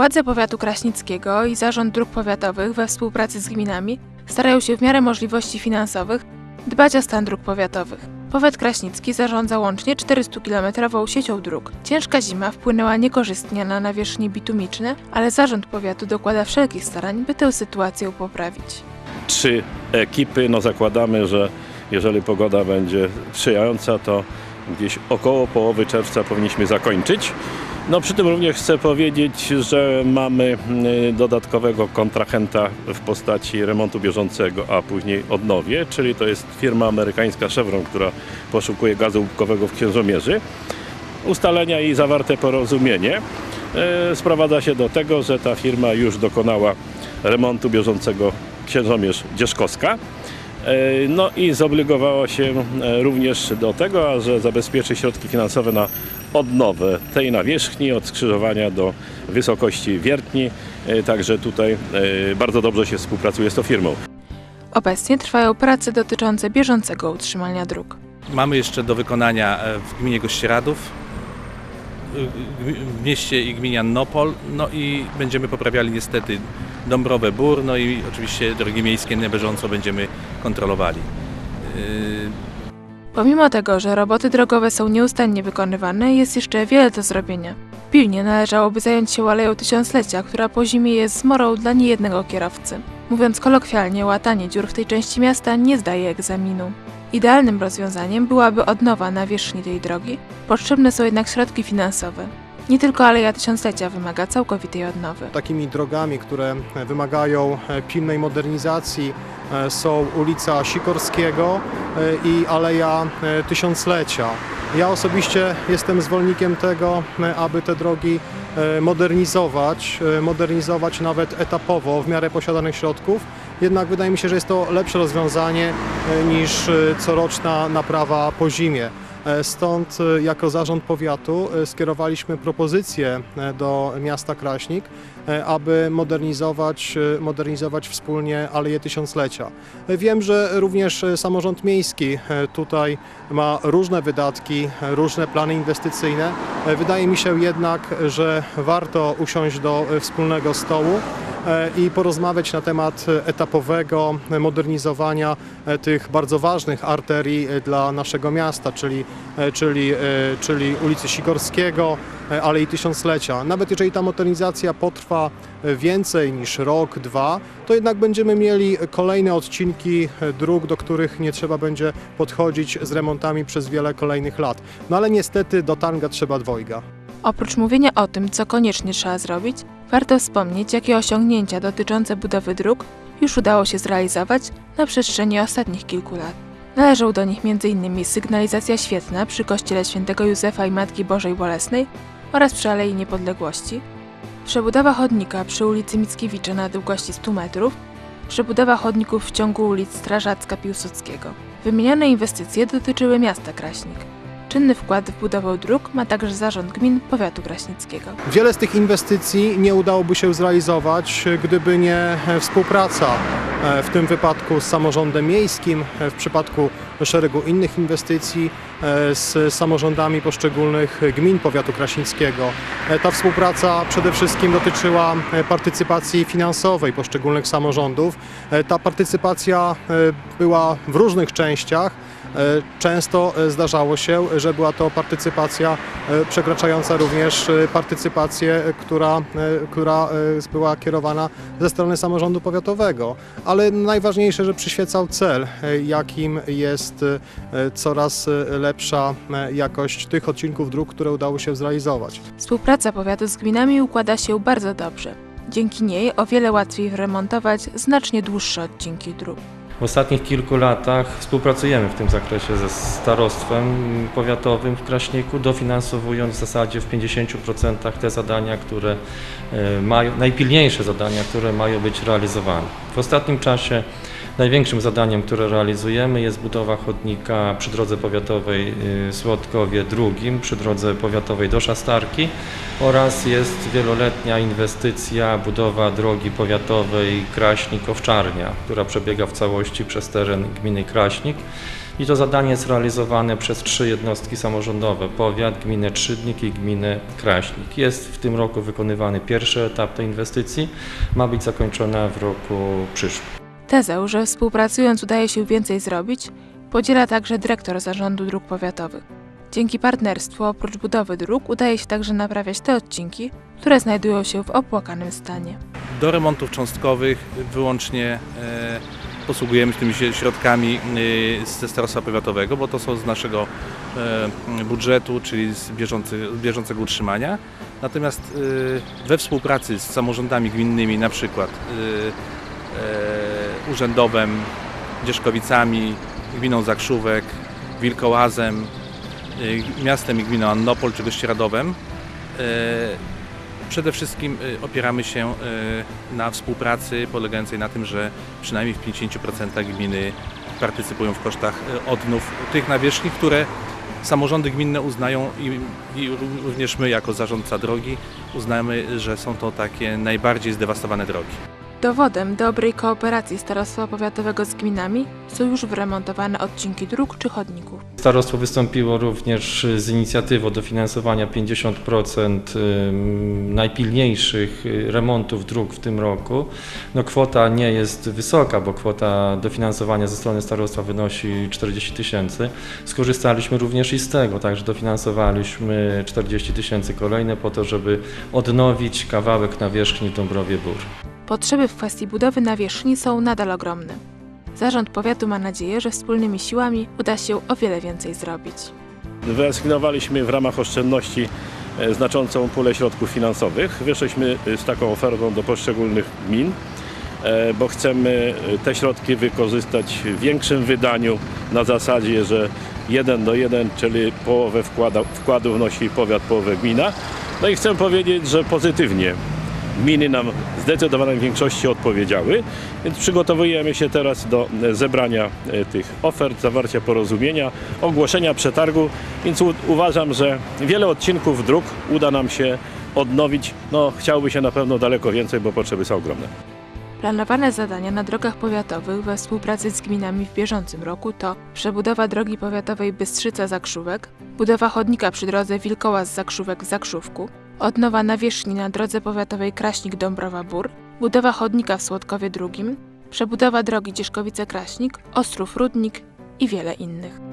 Władze powiatu kraśnickiego i zarząd dróg powiatowych we współpracy z gminami starają się w miarę możliwości finansowych dbać o stan dróg powiatowych. Powiat kraśnicki zarządza łącznie 400-kilometrową siecią dróg. Ciężka zima wpłynęła niekorzystnie na nawierzchnie bitumiczne, ale zarząd powiatu dokłada wszelkich starań, by tę sytuację poprawić. trzy ekipy. No zakładamy, że jeżeli pogoda będzie sprzyjająca, to gdzieś około połowy czerwca powinniśmy zakończyć. No przy tym również chcę powiedzieć, że mamy y, dodatkowego kontrahenta w postaci remontu bieżącego, a później odnowie, czyli to jest firma amerykańska Chevron, która poszukuje gazu łupkowego w Księżomierzy. Ustalenia i zawarte porozumienie e, sprowadza się do tego, że ta firma już dokonała remontu bieżącego Księżomierz Dzieszkowska. E, No i zobligowała się e, również do tego, że zabezpieczy środki finansowe na odnowę tej nawierzchni od skrzyżowania do wysokości wiertni. E, Także tutaj bardzo dobrze się współpracuje z tą firmą. Obecnie trwają prace dotyczące bieżącego utrzymania dróg. Mamy jeszcze do wykonania w gminie Gościeradów, w mieście i gminie Annopol, no i będziemy poprawiali niestety Dąbrowę Bór, no i oczywiście drogi miejskie na bieżąco będziemy kontrolowali. E, Pomimo tego, że roboty drogowe są nieustannie wykonywane, jest jeszcze wiele do zrobienia. Pilnie należałoby zająć się aleją tysiąclecia, która po zimie jest zmorą dla niejednego kierowcy. Mówiąc kolokwialnie, łatanie dziur w tej części miasta nie zdaje egzaminu. Idealnym rozwiązaniem byłaby odnowa nawierzchni tej drogi, potrzebne są jednak środki finansowe. Nie tylko Aleja Tysiąclecia wymaga całkowitej odnowy. Takimi drogami, które wymagają e, pilnej modernizacji e, są ulica Sikorskiego e, i Aleja Tysiąclecia. Ja osobiście jestem zwolennikiem tego, aby te drogi modernizować, modernizować nawet etapowo w miarę posiadanych środków. Jednak wydaje mi się, że jest to lepsze rozwiązanie e, niż e, coroczna naprawa po zimie. E, Stąd jako zarząd powiatu skierowaliśmy propozycję do miasta Kraśnik, aby modernizować, modernizować wspólnie Aleję Tysiąclecia. Wiem, że również samorząd miejski tutaj ma różne wydatki, różne plany inwestycyjne. Wydaje mi się jednak, że warto usiąść do wspólnego stołu i porozmawiać na temat etapowego modernizowania e, tych bardzo ważnych arterii e, dla naszego miasta, czyli, e, czyli, czyli ulicy Sikorskiego, e, Alei Tysiąclecia. Nawet jeżeli ta modernizacja potrwa więcej niż rok, dwa, to jednak będziemy mieli kolejne odcinki dróg, do których nie trzeba będzie podchodzić z remontami przez wiele kolejnych lat. No ale niestety do tanga trzeba dwojga. Oprócz mówienia o tym, co koniecznie trzeba zrobić, warto wspomnieć, jakie osiągnięcia dotyczące budowy dróg już udało się zrealizować na przestrzeni ostatnich kilku lat. Należą do nich m.in. sygnalizacja świetna przy kościele świętego Józefa i Matki Bożej Bolesnej oraz przy Alei Niepodległości, przebudowa chodnika przy ulicy Mickiewicza na długości 100 metrów, przebudowa chodników w ciągu ulic Strażacka Piłsudskiego. Wymienione inwestycje dotyczyły miasta Kraśnik. Czynny wkład w budowę dróg ma także zarząd gmin powiatu kraśnickiego. Wiele z tych inwestycji nie udałoby się zrealizować, gdyby nie współpraca w tym wypadku z samorządem miejskim, e, w przypadku szeregu innych inwestycji e, z samorządami poszczególnych gmin powiatu kraśnickiego. E, Ta współpraca przede wszystkim dotyczyła e, partycypacji finansowej poszczególnych samorządów. E, Ta partycypacja e, była w różnych częściach. E, Często e, zdarzało się, że była to partycypacja e, przekraczająca również e, partycypację, e, która, e, która e, była kierowana ze strony samorządu powiatowego. Ale najważniejsze, że przyświecał cel, e, jakim jest e, coraz e, lepsza jakość tych odcinków dróg, które udało się zrealizować. Współpraca powiatu z gminami układa się bardzo dobrze. Dzięki niej o wiele łatwiej remontować znacznie dłuższe odcinki dróg. W ostatnich kilku latach współpracujemy w tym zakresie ze starostwem powiatowym w Kraśniku, dofinansowując w zasadzie w 50% te zadania, które e, mają, najpilniejsze zadania, które mają być realizowane. W ostatnim czasie największym zadaniem, które realizujemy jest budowa chodnika przy drodze powiatowej y, Słodkowie II, przy drodze powiatowej do Szastarki oraz jest wieloletnia inwestycja budowa drogi powiatowej Kraśnik-Owczarnia, która przebiega w całości przez teren gminy Kraśnik. I to zadanie jest realizowane przez trzy jednostki samorządowe, powiat, gminę Trzydnik i gminę Kraśnik. Jest w tym roku wykonywany pierwszy etap tej inwestycji, ma być zakończona w roku przyszłym. Tezę, że współpracując udaje się więcej zrobić, podziela także dyrektor Zarządu Dróg Powiatowych. Dzięki partnerstwu oprócz budowy dróg udaje się także naprawiać te odcinki, które znajdują się w opłakanym stanie. Do remontów cząstkowych wyłącznie e, posługujemy się tymi środkami e, ze starostwa powiatowego, bo to są z naszego e, budżetu, czyli z bieżącego utrzymania. Natomiast e, we współpracy z samorządami gminnymi, na przykład e, e, Urzędowem, Dzieszkowicami, gminą Zakrzówek, Wilkołazem, miastem i gminą Annopol czy Gościeradowem, e, Przede wszystkim y, opieramy się y, na współpracy polegającej na tym, że przynajmniej w 50% gminy partycypują w kosztach y, odnów tych nawierzchni, które samorządy gminne uznają i, i również my jako zarządca drogi uznajemy, że są to takie najbardziej zdewastowane drogi. Dowodem dobrej kooperacji Starostwa Powiatowego z gminami są już wyremontowane odcinki dróg czy chodników. Starostwo wystąpiło również z inicjatywą dofinansowania 50% ym, najpilniejszych y, remontów dróg w tym roku. No, kwota nie jest wysoka, bo kwota dofinansowania ze strony starostwa wynosi 40 tysięcy. Skorzystaliśmy również i z tego, także dofinansowaliśmy 40 tysięcy kolejne po to, żeby odnowić kawałek nawierzchni Dąbrowie Bór. Potrzeby w kwestii budowy nawierzchni są nadal ogromne. Zarząd powiatu ma nadzieję, że wspólnymi siłami uda się o wiele więcej zrobić. Wyasygnowaliśmy w ramach oszczędności e, znaczącą pulę środków finansowych. Wyszliśmy e, z taką ofertą do poszczególnych gmin, e, bo chcemy te środki wykorzystać w większym wydaniu na zasadzie, że 1 do 1, czyli połowę wkładu wnosi powiat, połowę gmina. No i chcę powiedzieć, że pozytywnie gminy nam w zdecydowanej większości odpowiedziały, więc przygotowujemy się teraz do e, zebrania e, tych ofert, zawarcia porozumienia, ogłoszenia przetargu, więc uważam, że wiele odcinków dróg uda nam się odnowić. No, chciałoby się na pewno daleko więcej, bo potrzeby są ogromne. Planowane zadania na drogach powiatowych we współpracy z gminami w bieżącym roku to przebudowa drogi powiatowej Bystrzyca-Zakrzówek, budowa chodnika przy drodze Wilkołaz-Zakrzówek w Zakrzówku, odnowa nawierzchni na drodze powiatowej Kraśnik-Dąbrowa-Bór, budowa chodnika w Słodkowie II, przebudowa drogi Dzieszkowice-Kraśnik, Ostrów-Rudnik i wiele innych.